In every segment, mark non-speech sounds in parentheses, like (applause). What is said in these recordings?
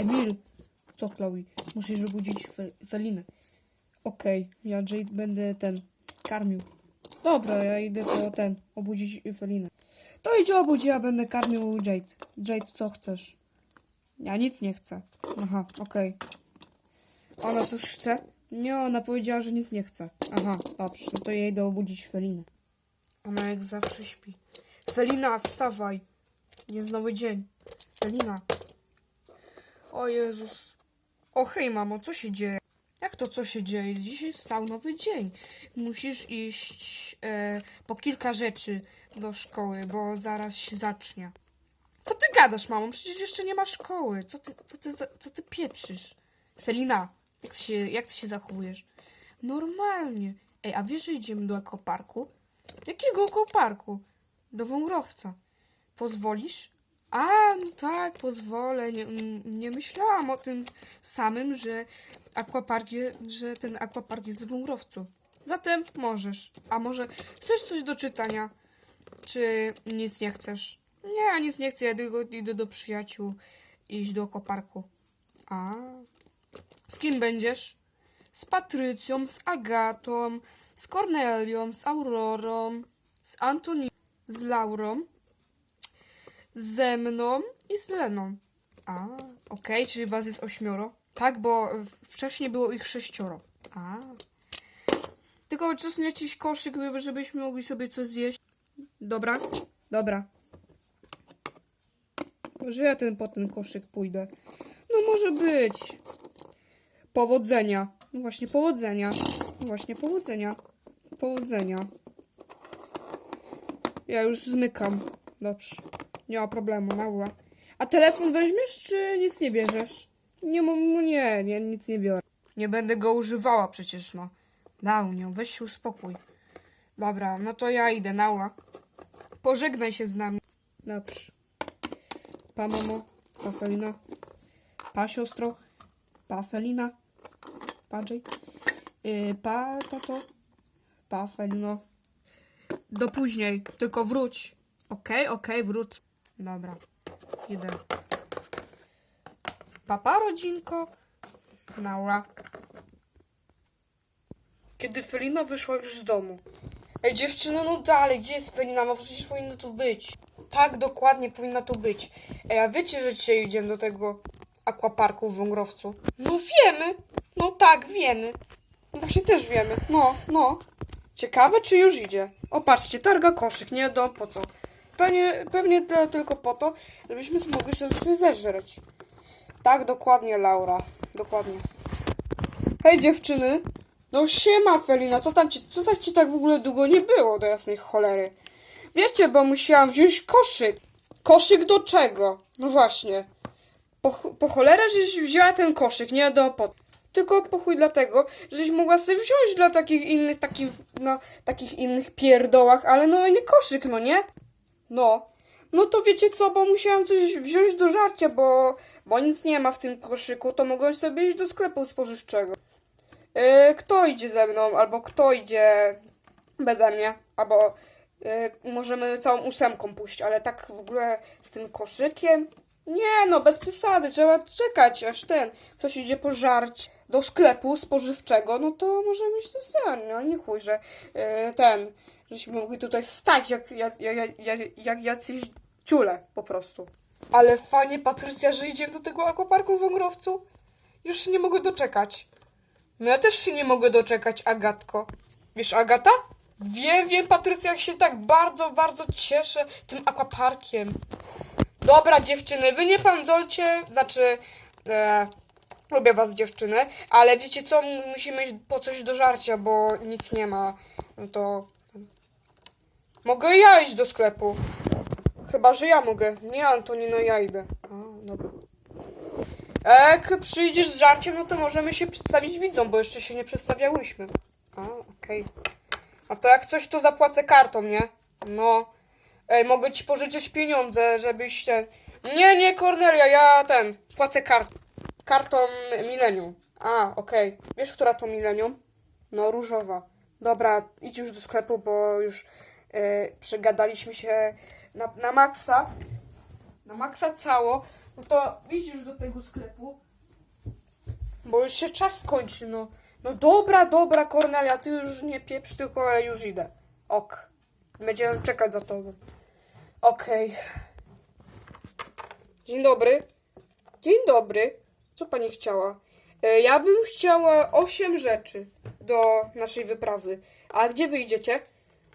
Emil! Co, Chloe? Musisz obudzić Fe Felinę. Okej, ja Jade będę ten, karmił. Dobra, ja idę po ten, obudzić Felinę. To idź obudź, ja będę karmił Jade. Jade, co chcesz? Ja nic nie chcę. Aha, okej. Ona coś chce? Nie, ona powiedziała, że nic nie chce. Aha, dobrze, to ja idę obudzić Felinę. Ona jak zawsze śpi. Felina, wstawaj. Jest nowy dzień. Felina. O Jezus. O hej, mamo, co się dzieje? Jak to co się dzieje? Dzisiaj wstał nowy dzień. Musisz iść e, po kilka rzeczy do szkoły, bo zaraz się zacznie. Co ty gadasz, mamo? Przecież jeszcze nie ma szkoły. Co ty, co ty, co ty pieprzysz? Felina, jak ty, się, jak ty się zachowujesz? Normalnie. Ej, a wiesz, że idziemy do ekoparku? Jakiego ekoparku? Do wągrowca. Pozwolisz? A, no tak, pozwolę. Nie, mm, nie myślałam o tym samym, że aquapark, je, że ten aquapark jest w wągrowcu. Zatem możesz. A może chcesz coś do czytania? Czy nic nie chcesz? Nie, nic nie chcę, ja tylko idę do przyjaciół iść do koparku. A. Z kim będziesz? Z Patrycją, z Agatą, z Kornelią, z Aurorą, z Antoni, z Laurą, ze mną i z Leną. A, okej, czyli was jest ośmioro. Tak, bo wcześniej było ich sześcioro. A. Tylko czasem jakiś koszyk, żebyśmy mogli sobie coś zjeść. Dobra, dobra. Może ja ten po ten koszyk pójdę. No może być. Powodzenia. No właśnie, powodzenia. No właśnie, powodzenia. Powodzenia. Ja już zmykam. Dobrze. Nie ma problemu, Laura. A telefon weźmiesz, czy nic nie bierzesz? Nie, no nie, nie, nic nie biorę. Nie będę go używała przecież, no. Launią, weź się uspokój. Dobra, no to ja idę, Laura. Pożegnaj się z nami. Dobrze. Pa, mamo. Pa, Felina. Pa, siostro. Pa, Felina. Pa, Jade. Yy, pa, tato. Pa, Felino. Do później. Tylko wróć. Okej, okej, wróć. Dobra. Idę. Papa, rodzinko. Naura. Kiedy Felina wyszła już z domu. Ej, dziewczyno, no dalej, gdzie jest Felina? No przecież powinna tu być. Tak, dokładnie powinna tu być. Ej, a wiecie, że dzisiaj idziemy do tego aquaparku w Wągrowcu? No wiemy. No tak, wiemy. No Właśnie też wiemy. No, no. Ciekawe, czy już idzie. O, patrzcie, targa koszyk, nie wiadomo po co. Pewnie, pewnie to tylko po to, żebyśmy mogli sobie zeżreć. Tak, dokładnie, Laura. Dokładnie. Hej, dziewczyny. No siema, Felina, co tam ci, co tam ci tak w ogóle długo nie było do jasnej cholery? Wiecie, bo musiałam wziąć koszyk. Koszyk do czego? No właśnie. Po, po cholerę, żeś wzięła ten koszyk, nie do po. Tylko po chuj dlatego, żeś mogła sobie wziąć dla takich innych, takich, no, takich innych pierdołach, ale no nie koszyk, no nie? No. No to wiecie co, bo musiałam coś wziąć do żarcia, bo, bo nic nie ma w tym koszyku, to mogłem sobie iść do sklepu spożywczego. Yy, kto idzie ze mną, albo kto idzie beze mnie, albo yy, możemy całą ósemką pójść, ale tak w ogóle z tym koszykiem? Nie no, bez przesady, trzeba czekać, aż ten ktoś idzie pożarć do sklepu spożywczego, no to możemy iść sen, no nie chuj, że yy, ten, żeśmy mogli tutaj stać jak, jak, jak, jak, jak jacyś ciule po prostu. Ale fajnie, Patrycja, że idziemy do tego akwaparku w Wągrowcu. Już się nie mogę doczekać. No ja też się nie mogę doczekać, Agatko. Wiesz, Agata? Wiem, wiem, Patrycja, jak się tak bardzo, bardzo cieszę tym akwaparkiem. Dobra, dziewczyny, wy nie pędzolcie, znaczy, e, lubię was, dziewczyny, ale wiecie co, musimy iść po coś do żarcia, bo nic nie ma. No to... Mogę ja iść do sklepu. Chyba, że ja mogę. Nie, Antonino, ja idę. A, dobra. Jak przyjdziesz z żarciem, no to możemy się przedstawić widzom, bo jeszcze się nie przedstawiałyśmy. A, okej. A to jak coś, to zapłacę kartą, nie? No. Ej, mogę ci pożyczyć pieniądze, żebyś ten... Nie, nie, Cornelia, ja ten... Płacę kart... kartą Millennium. A, okej. Wiesz, która to Millennium? No, różowa. Dobra, idź już do sklepu, bo już przegadaliśmy się na, na maksa. Na maksa cało. No to widzisz do tego sklepu? Bo już się czas skończy, no. No dobra, dobra, Kornelia, ty już nie pieprz, tylko ja już idę. Ok. Będziemy czekać za tobą. Okej. Dzień dobry. Dzień dobry. Co pani chciała? E, Ja bym chciała osiem rzeczy do naszej wyprawy. A gdzie wyjdziecie?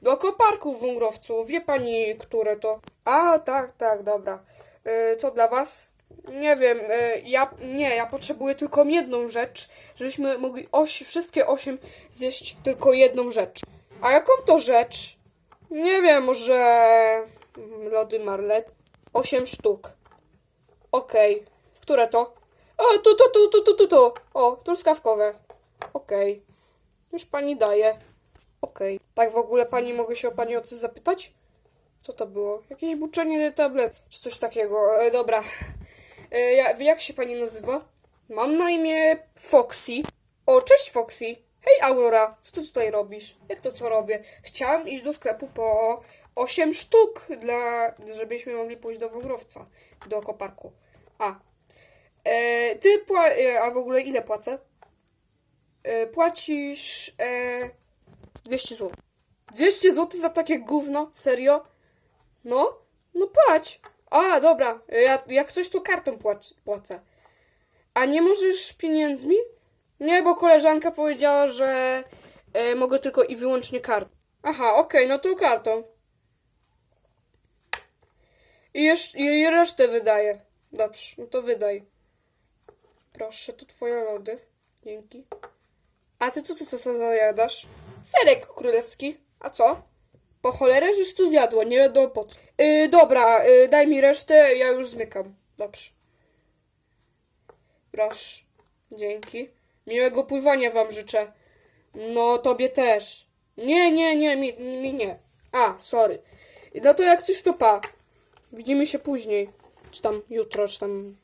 Do koparku w Wągrowcu. Wie pani, które to? A, tak, tak, dobra. E, Co dla was? Nie wiem, e, ja nie, ja potrzebuję tylko jedną rzecz, żebyśmy mogli osi, wszystkie osiem zjeść tylko jedną rzecz. A jaką to rzecz? Nie wiem, może mm, lody Marlet. Osiem sztuk. Okej. Które to? O, tu, tu, tu, tu, tu, tu, tu. O, truskawkowe. Okej. Już pani daje. Okej. Tak w ogóle pani, mogę się o pani o coś zapytać? Co to było? Jakieś buczenie tablet, czy coś takiego. E, dobra. E, ja, jak się pani nazywa? Mam na imię Foxy. O, cześć Foxy. Hej Aurora, co ty tutaj robisz? Jak to co robię? Chciałam iść do sklepu po 8 sztuk, dla, żebyśmy mogli pójść do Wągrowca, do koparku. A. E, ty pła- e, a w ogóle ile płacę? E, płacisz e, 200 zł. 200 zł za takie gówno? Serio? No? No płać. A, dobra. Ja, jak coś to kartą płacz, płacę. A nie możesz pieniędzmi? Nie, bo koleżanka powiedziała, że e, mogę tylko i wyłącznie kartą. Aha, okej, no to kartą. I, jeszcze, I resztę wydaję. Dobrze, no to wydaj. Proszę, tu twoje lody. Dzięki. A ty co, co, co, co zajadasz? Serek królewski. A co? Po cholerę, żeś tu zjadła, nie wiadomo po co. Yy, dobra, yy, daj mi resztę, ja już zmykam. Dobrze. Proszę. Dzięki. Miłego pływania wam życzę. No, tobie też. Nie, nie, nie, mi, mi nie. A, sorry. No to jak coś to pa. Widzimy się później. Czy tam jutro, czy tam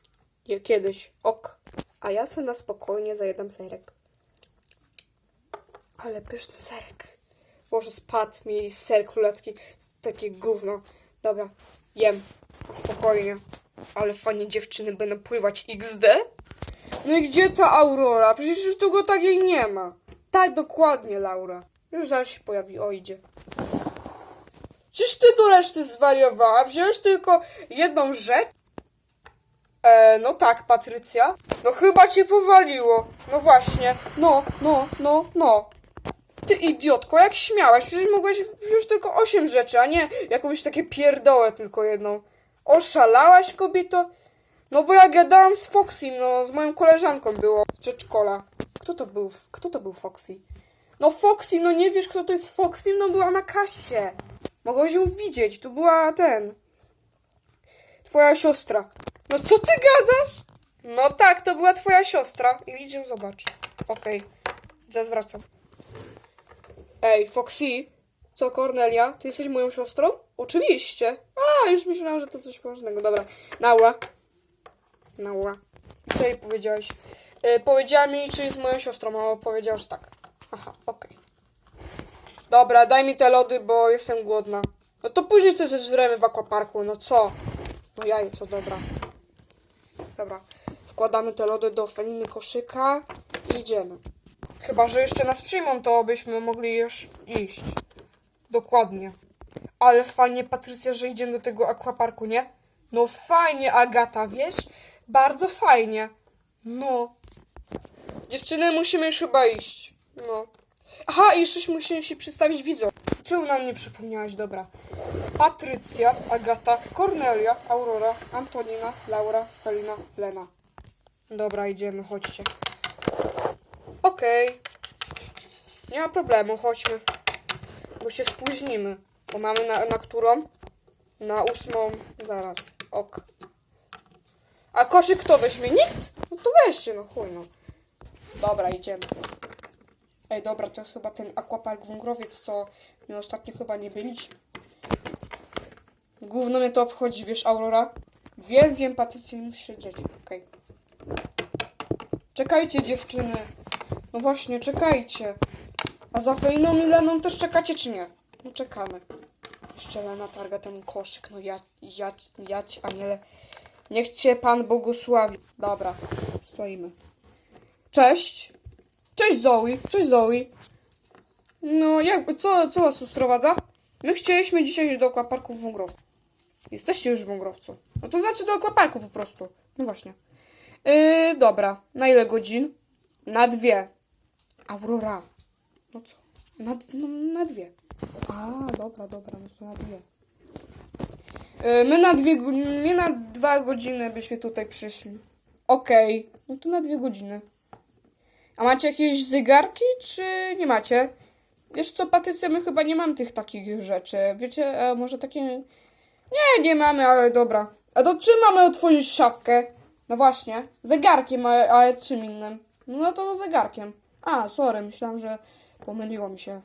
kiedyś. Ok. A ja sobie na spokojnie zajadam serek. Ale pyszny serek. Boże, spadł mi ser królewski. Takie gówno. Dobra, jem. Spokojnie. Ale fajnie dziewczyny będą pływać XD. No i gdzie ta Aurora? Przecież już tu go takiej nie ma. Tak, dokładnie, Laura. Już zaraz się pojawi. O, idzie. Czyż ty do reszty zwariowała? Wziąłeś tylko jedną rzecz? E, no tak, Patrycja. No chyba cię powaliło. No właśnie. No, no, no, no. Ty idiotko, jak śmiałaś? Przecież mogłaś wziąć tylko osiem rzeczy, a nie jakąś takie pierdołę tylko jedną. Oszalałaś, kobieto? No bo ja gadałam z Foxy, no z moją koleżanką było z przedszkola. Kto to był? Kto to był Foxy? No Foxy, no nie wiesz kto to jest Foxy? No była na kasie. Mogłaś ją widzieć, tu była ten. Twoja siostra. No co ty gadasz? No tak, to była twoja siostra. I idziemy zobacz. Okej, zaraz wracam. Ej, Foxy, co Cornelia? Ty jesteś moją siostrą? Oczywiście. A, już myślałam, że to coś poważnego. Dobra, Naura. Naura. Co jej powiedziałeś? E, powiedziała mi, czy jest moją siostrą, a powiedziała, że tak. Aha, okej. Dobra, daj mi te lody, bo jestem głodna. No to później coś zeżremy w akwaparku, no co? No jajco, dobra. Dobra, wkładamy te lody do feliny koszyka i idziemy. Chyba, że jeszcze nas przyjmą, to byśmy mogli już iść. Dokładnie. Ale fajnie, Patrycja, że idziemy do tego akwaparku, nie? No fajnie, Agata, wiesz? Bardzo fajnie. No. Dziewczyny, musimy już chyba iść. No. Aha, i jeszcze musimy się przedstawić widzom. Czemu nam nie przypomniałaś? Dobra. Patrycja, Agata, Kornelia, Aurora, Antonina, Laura, Felina, Lena. Dobra, idziemy, chodźcie. Okej. Nie ma problemu, chodźmy. Bo się spóźnimy. Bo mamy na, na którą? Na ósmą. Zaraz. Ok. A koszyk kto weźmie? Nikt? No to weźcie, no chuj no. Dobra, idziemy. Ej, dobra, to jest chyba ten aquapark Wągrowiec, co my ostatnio chyba nie byliśmy. Gówno mnie to obchodzi, wiesz, Aurora? Wiem, wiem, Patrycja, nie musisz siedzieć. Okej. Czekajcie, dziewczyny. No właśnie, czekajcie. A za Feliną i Leną też czekacie, czy nie? No czekamy. Jeszcze Lena targa ten koszyk, no ja, ja, ja, aniele. Niech cię Pan błogosławi. Dobra, stoimy. Cześć. Cześć Zoe. Cześć Zoe. No, jak, co, co was tu sprowadza? My chcieliśmy dzisiaj iść do aquaparku w Wągrowcu. Jesteście już w Wągrowcu. No to znaczy do aquaparku po prostu. No właśnie. Yy, dobra. Na ile godzin? Na dwie. Aurora. No co? Na, no, na dwie. A, dobra, dobra, no to na dwie. Yy, my na dwie, my na dwa godziny byśmy tutaj przyszli. Okej, no to na dwie godziny. A macie jakieś zegarki, czy nie macie? Wiesz co, Patrycja, my chyba nie mamy tych takich rzeczy. Wiecie, może takie... Nie, nie mamy, ale dobra. A to czym mamy otworzyć szafkę? No właśnie, zegarkiem, ale czym innym? No to zegarkiem. A, sorry, myślałam, że pomyliło mi się.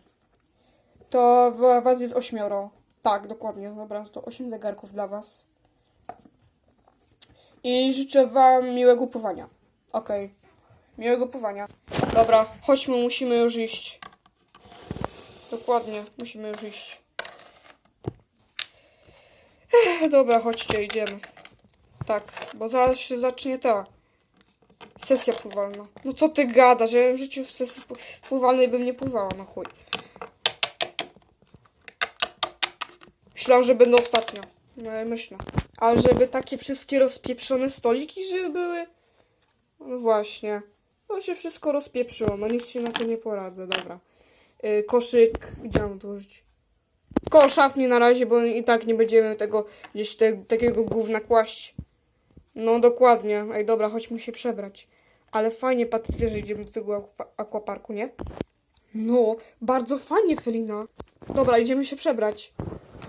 To wa- was jest ośmioro. Tak, dokładnie. Dobra, to osiem zegarków dla was. I życzę wam miłego pływania. Okej. Miłego pływania. Dobra, chodźmy, musimy już iść. Dokładnie, musimy już iść. Ech, dobra, chodźcie, idziemy. Tak, bo zaraz się zacznie ta sesja pływalna. No co ty gadasz? Ja w życiu w sesji pł- pływalnej bym nie pływała, na chuj. Myślałam, że będę ostatnio. No myślę. Ale żeby takie wszystkie rozpieprzone stoliki, żeby były... No właśnie. To się wszystko rozpieprzyło, no nic się na to nie poradzę, dobra. Y, koszyk, gdzie mam odłożyć? Koło szafki na razie, bo i tak nie będziemy tego gdzieś te, takiego gówna kłaść. No dokładnie. Ej, dobra, chodźmy się przebrać. Ale fajnie, Patrycja, że idziemy do tego aquaparku, nie? No, bardzo fajnie, Felina. Dobra, idziemy się przebrać.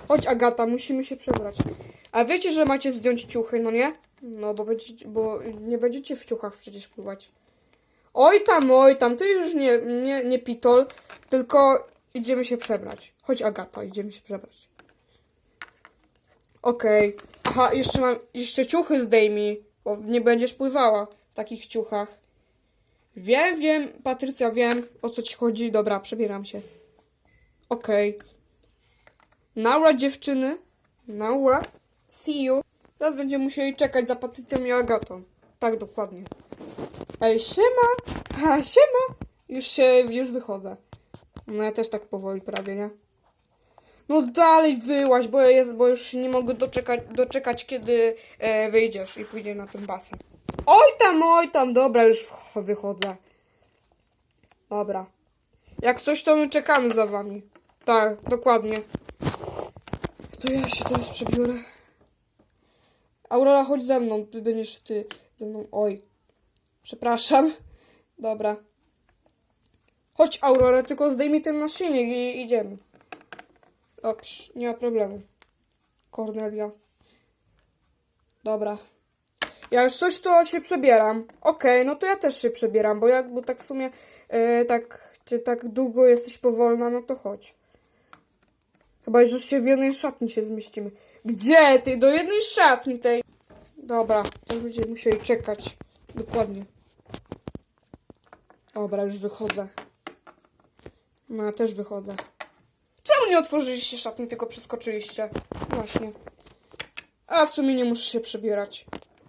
Chodź, Agata, musimy się przebrać. A wiecie, że macie zdjąć ciuchy, no nie? No, bo, będziecie, bo nie będziecie w ciuchach przecież pływać. Oj tam, oj tam, ty już nie, nie, nie pitol, tylko idziemy się przebrać. Chodź, Agata, idziemy się przebrać. Okej. Aha, jeszcze mam, jeszcze ciuchy zdejmij, bo nie będziesz pływała w takich ciuchach. Wiem, wiem, Patrycja, wiem, o co ci chodzi. Dobra, przebieram się. Okej. Naura, dziewczyny. Naura. See you. Teraz będziemy musieli czekać za Patrycją i Agatą. Tak, dokładnie. Ej, siema! Ha, siema! Już się, już wychodzę. No ja też tak powoli prawie, nie? No dalej wyłaź, bo, jest, bo już nie mogę doczekać, doczekać kiedy e, wyjdziesz i pójdziesz na ten basen. Oj tam, oj tam, dobra, już wychodzę. Dobra. Jak coś, to my czekamy za wami. Tak, dokładnie. To ja się teraz przebiorę. Aurora, chodź ze mną, ty będziesz ty ze mną. Oj. Przepraszam. Dobra. Chodź, Aurora, tylko zdejmij ten naszyjnik i idziemy. Dobrze, nie ma problemu. Kornelia. Dobra. Ja już coś to się przebieram. Okej, no to ja też się przebieram, bo jak bo tak w sumie e, tak, ty tak długo jesteś powolna, no to chodź. Chyba, że się w jednej szatni się zmieścimy. Gdzie ty? Do jednej szatni tej. Dobra, to będziemy musieli czekać. Dokładnie. Dobra, już wychodzę. No ja też wychodzę. Czemu nie otworzyliście szatni, tylko przeskoczyliście? Właśnie. A w sumie nie muszę się przebierać.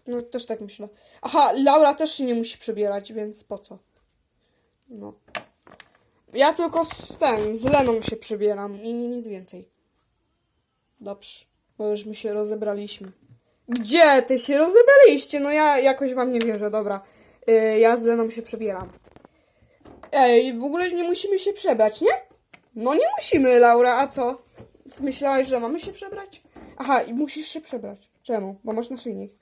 No też tak myślę. Aha, Laura też się nie musi przebierać, więc po co? No. Ja tylko z ten, z Leną się przebieram i nic więcej. Dobrze, bo już my się rozebraliśmy. Gdzie ty się rozebraliście? No ja jakoś wam nie wierzę, dobra. Y, ja z Leną się przebieram. Ej, w ogóle nie musimy się przebrać, nie? No nie musimy, Laura, a co? Myślałaś, że mamy się przebrać? Aha, i musisz się przebrać. Czemu? Bo masz naszyjnik.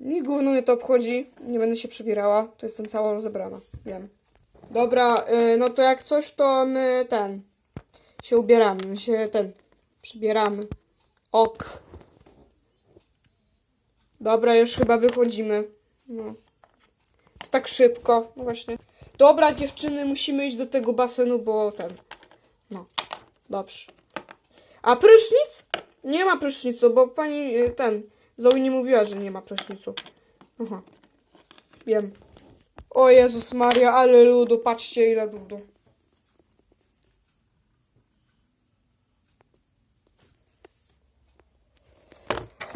Nie gówno mnie to obchodzi. Nie będę się przebierała. To jestem cała rozebrana. Wiem. Dobra, y, no to jak coś, to my ten. Się ubieramy. My się ten. Przebieramy. Ok. Dobra, już chyba wychodzimy. No. To tak szybko. No właśnie. Dobra, dziewczyny, musimy iść do tego basenu, bo ten. Dobrze. A prysznic? Nie ma prysznicu, bo pani y, ten. Zoe nie mówiła, że nie ma prysznicu. Aha. Wiem. O Jezus Maria, ale ludu, patrzcie ile ludu.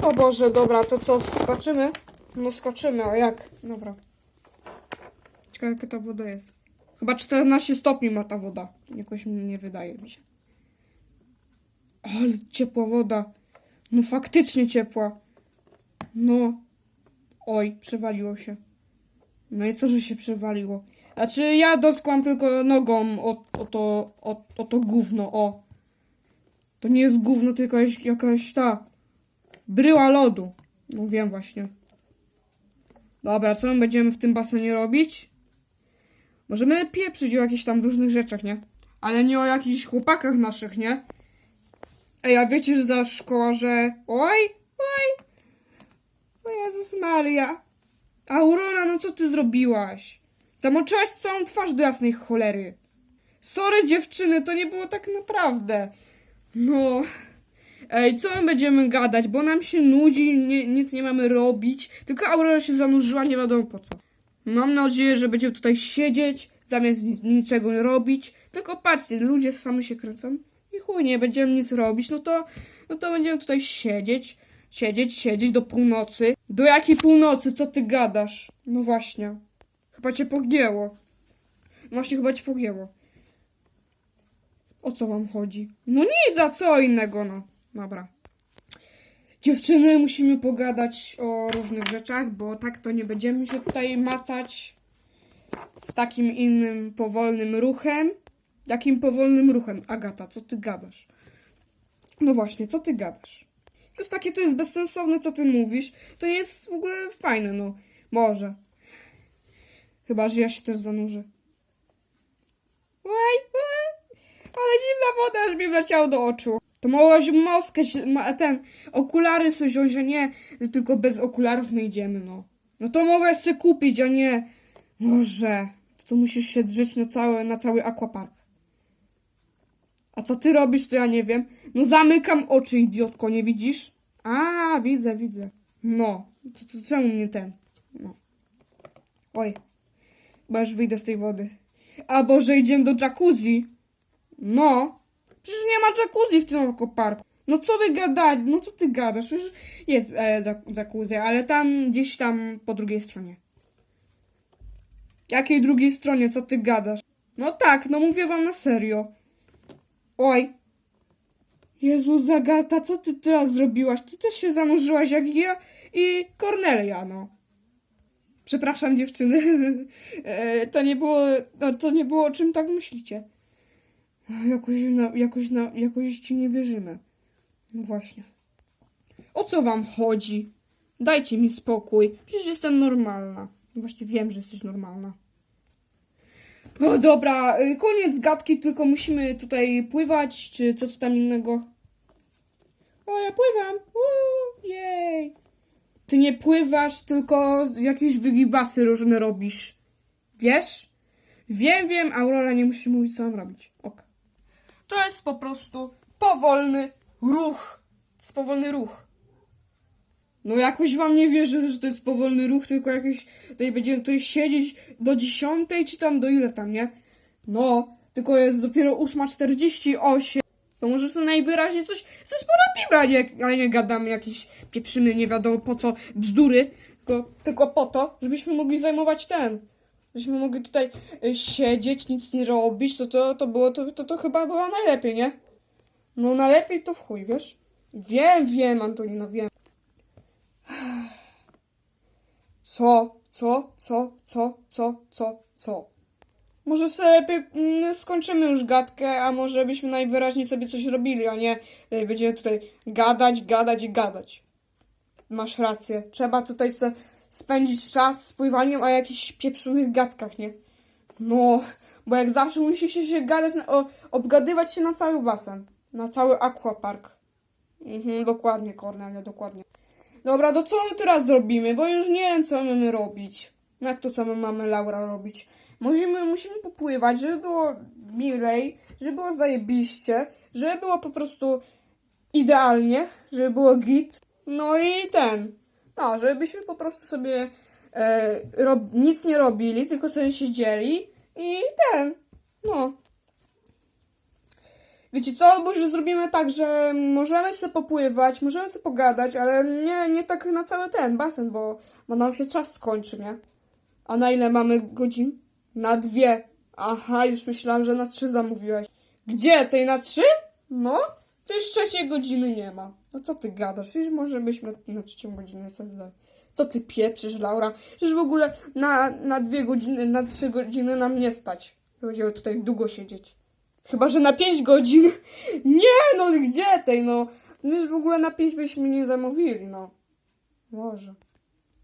O Boże, dobra, to co, skoczymy? No skoczymy, a jak? Dobra. Ciekawe, jaka ta woda jest. Chyba 14 stopni ma ta woda. Jakoś nie wydaje mi się. Ale ciepła woda. No faktycznie ciepła. No. Oj, przewaliło się. No i co, że się przewaliło? Znaczy, ja dotkłam tylko nogą o, o, to, o, o to gówno, o. To nie jest gówno, tylko jakaś, jakaś ta bryła lodu. No wiem właśnie. Dobra, co my będziemy w tym basenie robić? Możemy pieprzyć o jakichś tam różnych rzeczach, nie? Ale nie o jakichś chłopakach naszych, nie? Ej, a wiecie, że za szkoła, że... Oj, oj! O Jezus Maria. Aurora, no co ty zrobiłaś? Zamoczyłaś całą twarz do jasnej cholery. Sorry dziewczyny, to nie było tak naprawdę. No... Ej, co my będziemy gadać, bo nam się nudzi, nie, nic nie mamy robić. Tylko Aurora się zanurzyła, nie wiadomo po co. Mam nadzieję, że będziemy tutaj siedzieć, zamiast nic, niczego robić. Tylko patrzcie, ludzie sami się kręcą i chuj, nie będziemy nic robić, no to, no to będziemy tutaj siedzieć, siedzieć, siedzieć do północy. Do jakiej północy? Co ty gadasz? No właśnie. Chyba cię pogięło. Właśnie chyba cię pogięło. O co wam chodzi? No nic, a co innego, no. Dobra. Dziewczyny, musimy pogadać o różnych rzeczach, bo tak to nie będziemy się tutaj macać z takim innym powolnym ruchem. Jakim powolnym ruchem? Agata, co ty gadasz? No właśnie, co ty gadasz? To jest takie, to jest bezsensowne, co ty mówisz. To nie jest w ogóle fajne, no. Może. Chyba, że ja się też zanurzę. Oj, oj, ale zimna woda, aż mi wleciało do oczu. To mogłaś maskę, ten, okulary sobie wziąć, że nie, tylko bez okularów my idziemy, no. No to mogłaś sobie kupić, a nie, może, to musisz się drzeć na cały, na cały aquapark. A co ty robisz, to ja nie wiem. No zamykam oczy, idiotko, nie widzisz? A, widzę, widzę. No, to, to czemu mnie ten? No. Oj, bo już wyjdę z tej wody. A Boże, idziemy do jacuzzi. No, przecież nie ma jacuzzi w tym aquaparku. No co wy gadać? No co ty gadasz? Już jest e, jacuzzi, ale tam gdzieś tam po drugiej stronie. Jakiej drugiej stronie? Co ty gadasz? No tak, no mówię wam na serio. Oj. Jezu, Zagata, co ty teraz zrobiłaś? Ty też się zanurzyłaś jak ja i Kornelia, no. Przepraszam dziewczyny. (laughs) E, to nie było, no, to nie było o czym tak myślicie. Jakoś, na, jakoś, na, jakoś ci nie wierzymy. No właśnie. O co wam chodzi? Dajcie mi spokój. Przecież jestem normalna. Właśnie wiem, że jesteś normalna. O, dobra, y, koniec gadki, tylko musimy tutaj pływać, czy co tu tam innego. O, ja pływam. Uuu, jej. Ty nie pływasz, tylko jakieś wygibasy różne robisz. Wiesz? Wiem, wiem, Aurora nie musi mówić, co mam robić. Ok. To jest po prostu powolny ruch. Jest powolny ruch. No jakoś wam nie wierzę, że to jest powolny ruch, tylko jakieś tutaj będziemy tutaj siedzieć do dziesiątej, czy tam do ile tam, nie? No, tylko jest dopiero 8.48. To może sobie najwyraźniej coś, coś porobimy, a nie, a nie gadamy jakieś pieprzyny, nie wiadomo po co, bzdury, tylko, tylko po to, żebyśmy mogli zajmować ten. Żebyśmy mogli tutaj y, siedzieć, nic nie robić, to to, to było, to, to, to chyba było najlepiej, nie? No najlepiej to w chuj, wiesz? Wiem, wiem, Antonina, wiem. Co? Co? Co? Co? Co? Co? Co? Może sobie lepiej mm, skończymy już gadkę, a może byśmy najwyraźniej sobie coś robili, a nie y, będziemy tutaj gadać, gadać i gadać. Masz rację. Trzeba tutaj spędzić czas z pływaniem o jakichś pieprzonych gadkach, nie? No, bo jak zawsze musi się, się gadać, na, o, obgadywać się na cały basen. Na cały aquapark. Mhm, dokładnie, Kornelia, dokładnie. Dobra, to co my teraz zrobimy? Bo już nie wiem, co mamy robić. Jak to, co my mamy, Laura, robić? Musimy, musimy popływać, żeby było milej, żeby było zajebiście, żeby było po prostu idealnie, żeby było git. No i ten. No, żebyśmy po prostu sobie e, nic nie robili, tylko sobie siedzieli i ten. No. Wiecie co, może zrobimy tak, że możemy sobie popływać, możemy sobie pogadać, ale nie, nie tak na cały ten basen, bo, bo nam się czas skończy, nie? A na ile mamy godzin? Na dwie. Aha, już myślałam, że na trzy zamówiłeś. Gdzie? Tej na trzy? No, przecież trzeciej godziny nie ma. No co ty gadasz? Przecież może byśmy na trzecią godzinę sobie zdali. Co ty pieprzysz, Laura? Przecież w ogóle na, na dwie godziny, na trzy godziny nam nie stać. Będziemy tutaj długo siedzieć. Chyba, że na pięć godzin. (laughs) Nie, no gdzie tej, no. Już w ogóle na pięć byśmy nie zamówili, no. Może.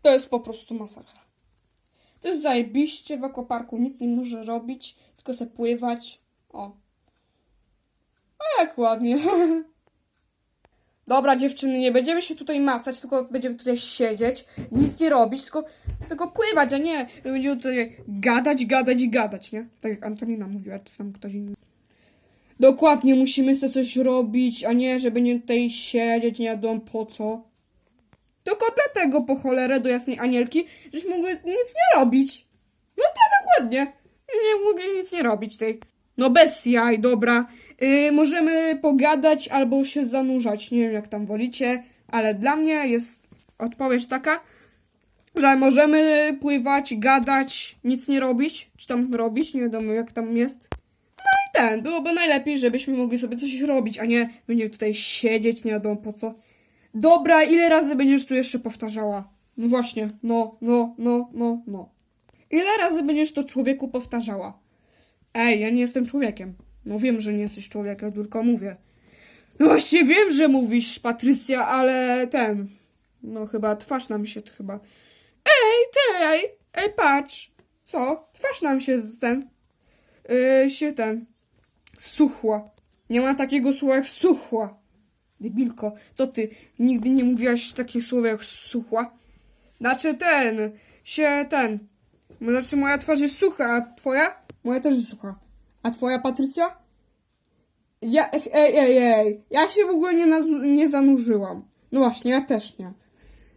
To jest po prostu masakra. To jest zajebiście w akwaparku, nic nie może robić, tylko se pływać. O. A jak ładnie. (laughs) Dobra, dziewczyny, nie będziemy się tutaj macać, tylko będziemy tutaj siedzieć, nic nie robić, tylko, tylko pływać, a nie będziemy tutaj gadać, gadać i gadać, nie? Tak jak Antonina mówiła, czy tam ktoś inny. Dokładnie, musimy sobie coś robić, a nie, żeby nie tutaj siedzieć, nie wiadomo po co. Tylko dlatego po cholerę do jasnej anielki, żeśmy mogli nic nie robić. No tak, dokładnie. Nie mogli nic nie robić tej. No bez jaj, dobra. Yy, możemy pogadać albo się zanurzać. Nie wiem, jak tam wolicie, ale dla mnie jest odpowiedź taka, że możemy pływać, gadać, nic nie robić, czy tam robić, nie wiadomo jak tam jest. Ten, byłoby najlepiej, żebyśmy mogli sobie coś robić, a nie będziemy tutaj siedzieć, nie wiadomo po co. Dobra, ile razy będziesz tu jeszcze powtarzała? No właśnie, no, no, no, no, no. Ile razy będziesz to człowieku powtarzała? Ej, ja nie jestem człowiekiem. No wiem, że nie jesteś człowiekiem, tylko mówię. No właśnie wiem, że mówisz, Patrycja, ale ten... No chyba twarz nam się chyba... Ej, ty, ej, ej, patrz. Co? Twarz nam się z ten... Yy, się ten... Suchła. Nie ma takiego słowa jak suchła. Debilko, co ty? Nigdy nie mówiłaś takich słów jak suchła? Znaczy ten, się ten. Znaczy moja twarz jest sucha, a twoja? Moja też jest sucha. A twoja Patrycja? Ja, ej, ej, ej. Ja się w ogóle nie, nie zanurzyłam. No właśnie, ja też nie.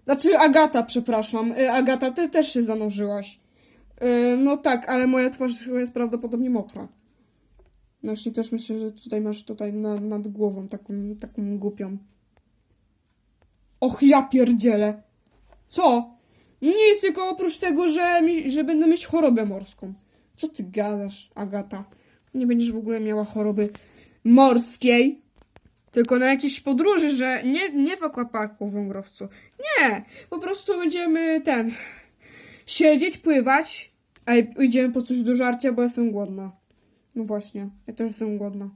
Znaczy Agata, przepraszam. Y, Agata, ty też się zanurzyłaś. Y, no tak, ale moja twarz jest prawdopodobnie mokra. No jeśli też myślę, że tutaj masz tutaj na, nad głową taką, taką głupią. Och, ja pierdzielę. Co? Nie jest tylko oprócz tego, że, mi, że będę mieć chorobę morską. Co ty gadasz, Agata? Nie będziesz w ogóle miała choroby morskiej. Tylko na jakiejś podróży, że nie, nie w akwaparku w Węgrowcu. Nie, po prostu będziemy ten... Siedzieć, pływać. Ej, idziemy po coś do żarcia, bo jestem głodna. No właśnie, ja też jestem głodna.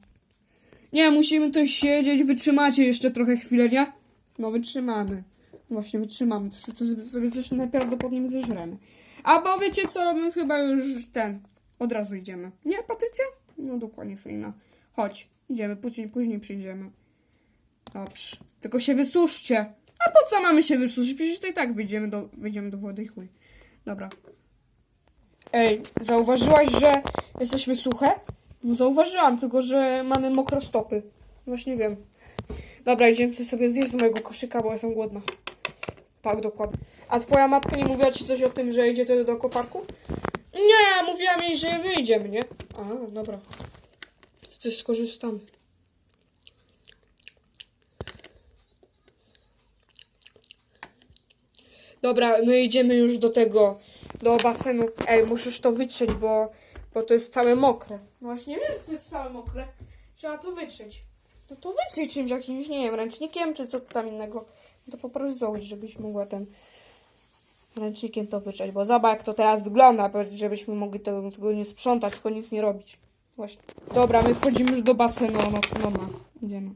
Nie, musimy tutaj siedzieć, wytrzymacie jeszcze trochę chwilę, nie? No wytrzymamy. Właśnie, wytrzymamy. To, so- to sobie coś najprawdopodobniej zeżremy. A bo wiecie co, my chyba już ten, od razu idziemy. Nie, Patrycja? No dokładnie, Frina. Chodź, idziemy, później, później przyjdziemy. Dobrze. Tylko się wysuszcie. A po co mamy się wysuszyć? Przecież to i tak wyjdziemy do, wyjdziemy do wody i chuj. Dobra. Ej, zauważyłaś, że jesteśmy suche? No zauważyłam, tylko że mamy mokro stopy. Właśnie wiem. Dobra, idziemy sobie zjeść z mojego koszyka, bo jestem głodna. Tak, dokładnie. A twoja matka nie mówiła ci coś o tym, że idziecie do koparku? Nie, mówiłam jej, że wyjdziemy, nie? A, dobra. To coś skorzystamy. Dobra, my idziemy już do tego, do basenu. Ej, musisz to wytrzeć, bo, bo to jest całe mokre. No Właśnie wiem, że to jest całe mokre. Trzeba to wytrzeć. No to wytrzyj czymś jakimś, nie wiem, ręcznikiem czy co tam innego. No to poproszę Zoe, żebyś mogła ten ręcznikiem to wytrzeć, bo zobacz jak to teraz wygląda, żebyśmy mogli tego, tego nie sprzątać, tylko nic nie robić. Właśnie. Dobra, my wchodzimy już do basenu, no, no, no. idziemy.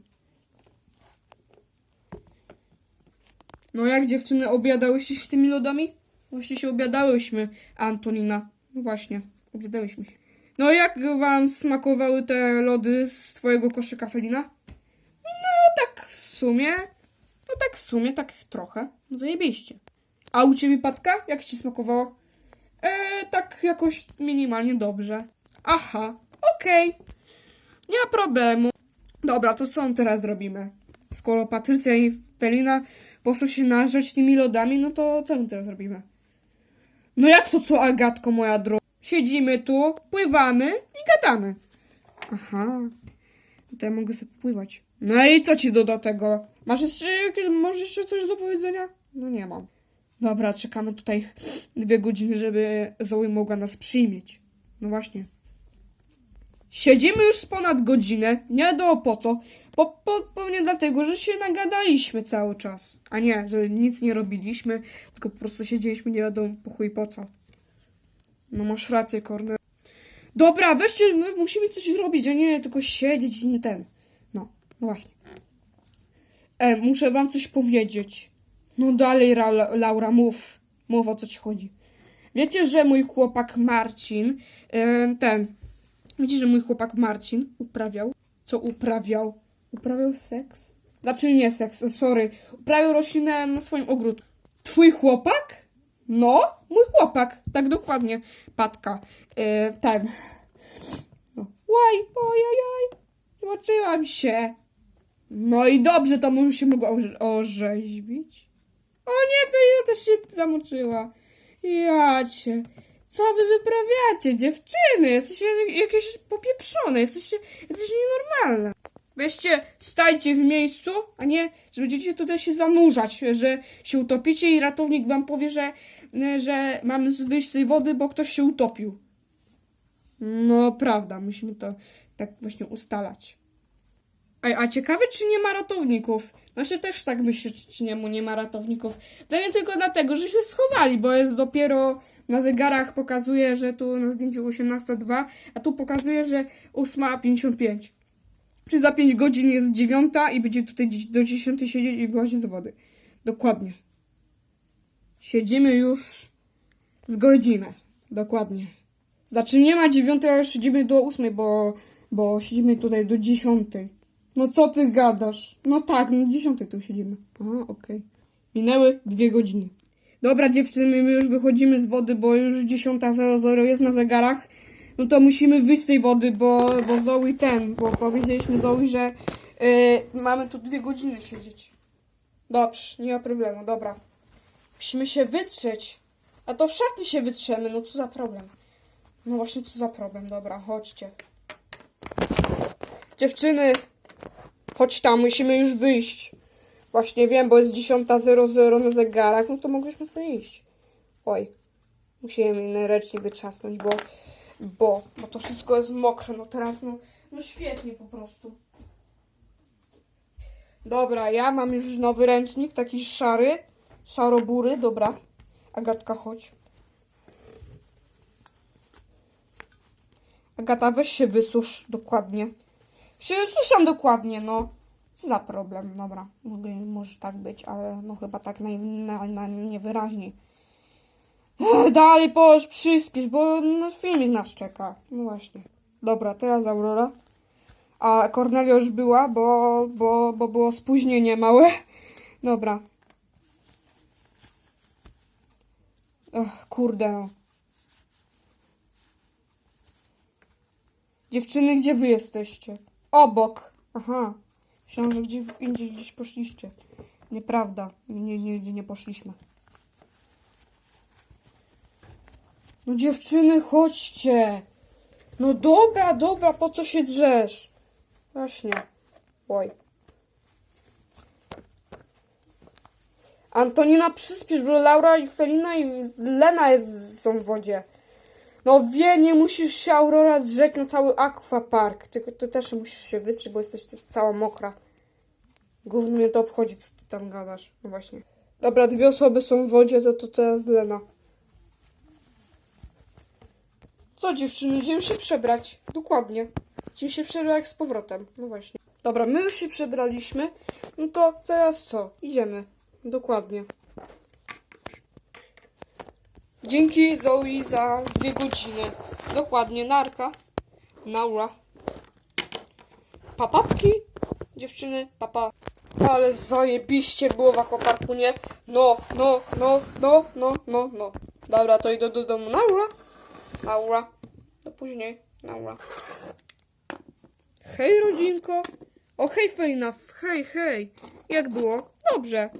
No jak dziewczyny obiadałyście się tymi lodami? Właśnie się obiadałyśmy, Antonina. No właśnie, obiadałyśmy się. No jak wam smakowały te lody z twojego koszyka, Felina? No tak w sumie, no tak w sumie, tak trochę. Zajebiście. A u ciebie, Patka? Jak ci smakowało? Eee, tak jakoś minimalnie dobrze. Aha, okej. Nie ma problemu. Dobra, to co teraz zrobimy? Skoro Patrycja i Felina poszły się narzeć tymi lodami, no to co my teraz robimy? No jak to co, Agatko, moja droga? Siedzimy tu, pływamy i gadamy. Aha. Tutaj mogę sobie pływać. No i co ci do, do tego? Masz jeszcze, masz jeszcze coś do powiedzenia? No nie mam. Dobra, czekamy tutaj dwie godziny, żeby Zoe mogła nas przyjmieć. No właśnie. Siedzimy już z ponad godzinę. Nie wiadomo po co. Po, po, pewnie dlatego, że się nagadaliśmy cały czas. A nie, że nic nie robiliśmy, tylko po prostu siedzieliśmy nie wiadomo po chuj po co. No masz rację, Kornel. Dobra, weźcie, my musimy coś zrobić, a nie tylko siedzieć i nie ten. No, no właśnie. E, muszę wam coś powiedzieć. No dalej, Ra Laura, mów. Mów o co ci chodzi. Wiecie, że mój chłopak Marcin, e, ten, wiecie, że mój chłopak Marcin uprawiał, co uprawiał? Uprawiał seks? Znaczy nie seks, sorry. Uprawiał roślinę na swoim ogródku. Twój chłopak? No, mój chłopak, tak dokładnie. Patka, e, ten. No. Ojojoj, zobaczyłam się. No i dobrze, to mu się mogło orze- orzeźwić. O nie, Felina też się zamoczyła. Ja cię. Co wy wyprawiacie, dziewczyny? Jesteście jakieś popieprzone, jesteście, jesteście nienormalne. Weźcie, stajcie w miejscu, a nie, że będziecie tutaj się zanurzać, że się utopicie i ratownik wam powie, że, że mamy wyjść z tej wody, bo ktoś się utopił. No, prawda, musimy to tak właśnie ustalać. A, a ciekawe, czy nie ma ratowników. Znaczy też tak myślę, czy nie, nie ma ratowników. To nie tylko dlatego, że się schowali, bo jest dopiero na zegarach pokazuje, że tu na zdjęciu 18.02, a tu pokazuje, że 8.55. Czyli za 5 godzin jest 9 i będzie tutaj do 10 siedzieć i wyłazić z wody. Dokładnie. Siedzimy już z godzinę. Dokładnie. Znaczy nie ma 9, ale siedzimy do 8, bo, bo siedzimy tutaj do 10. No co ty gadasz? No tak, no 10 tu siedzimy. Aha, okej. Minęły dwie godziny. Dobra dziewczyny, my już wychodzimy z wody, bo już 10.00 jest na zegarach. No to musimy wyjść z tej wody, bo, bo Zoe ten, bo powiedzieliśmy Zoe, że yy, mamy tu dwie godziny siedzieć. Dobrze, nie ma problemu, dobra. Musimy się wytrzeć. A to w szatni się wytrzemy, no co za problem. No właśnie, co za problem, dobra, chodźcie. Dziewczyny, chodź tam, musimy już wyjść. Właśnie wiem, bo jest 10.00 na zegarach, no to mogliśmy sobie iść. Oj, musimy mi ręcznik wytrzasnąć, bo, bo, bo to wszystko jest mokre, no teraz, no, no świetnie po prostu. Dobra, ja mam już nowy ręcznik, taki szary, szarobury, dobra. Agatka, chodź. Agata, weź się wysusz dokładnie. Się wysuszam dokładnie, no. Co za problem, dobra. Mogę, może tak być, ale no chyba tak naj, na, na, niewyraźniej. Dalej, poż, przyspiesz, bo no, filmik nas czeka. No właśnie. Dobra, teraz Aurora. A Kornelia już była, bo, bo, bo było spóźnienie małe. (laughs) Dobra. Kurde no. Dziewczyny, gdzie wy jesteście? Obok. Aha. Myślałam, że gdzie indziej gdzieś poszliście. Nieprawda. Nie, nie, nie, poszliśmy. No dziewczyny, chodźcie. No dobra, dobra, po co się drzesz? Właśnie. Oj. Antonina, przyspiesz, bo Laura i Felina i Lena jest, są w wodzie. No wie, nie musisz się Aurora drzeć na cały aquapark, tylko ty też musisz się wytrzeć, bo jesteś cała mokra. Głównie mnie to obchodzi, co ty tam gadasz. No właśnie. Dobra, dwie osoby są w wodzie, to, to teraz Lena. Co dziewczyny, idziemy się przebrać. Dokładnie. Idziemy się przebrać z powrotem. No właśnie. Dobra, my już się przebraliśmy. No to teraz co? Idziemy. Dokładnie. Dzięki Zoe za dwie godziny. Dokładnie, narka. Naura. Papatki? Dziewczyny, papa. Ale zajebiście było w aquaparku, nie? No, no, no, no, no, no, no. Dobra, to idę do domu. Naura. Naura. Do później. Naura. Hej, rodzinko. O, hej, Fejna. Hej, hej. Jak było? Dobrze.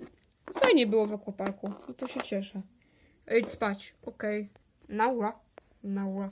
Fajnie było w aquaparku. No to się cieszę. Idź spać. Okej. Naura. Naura.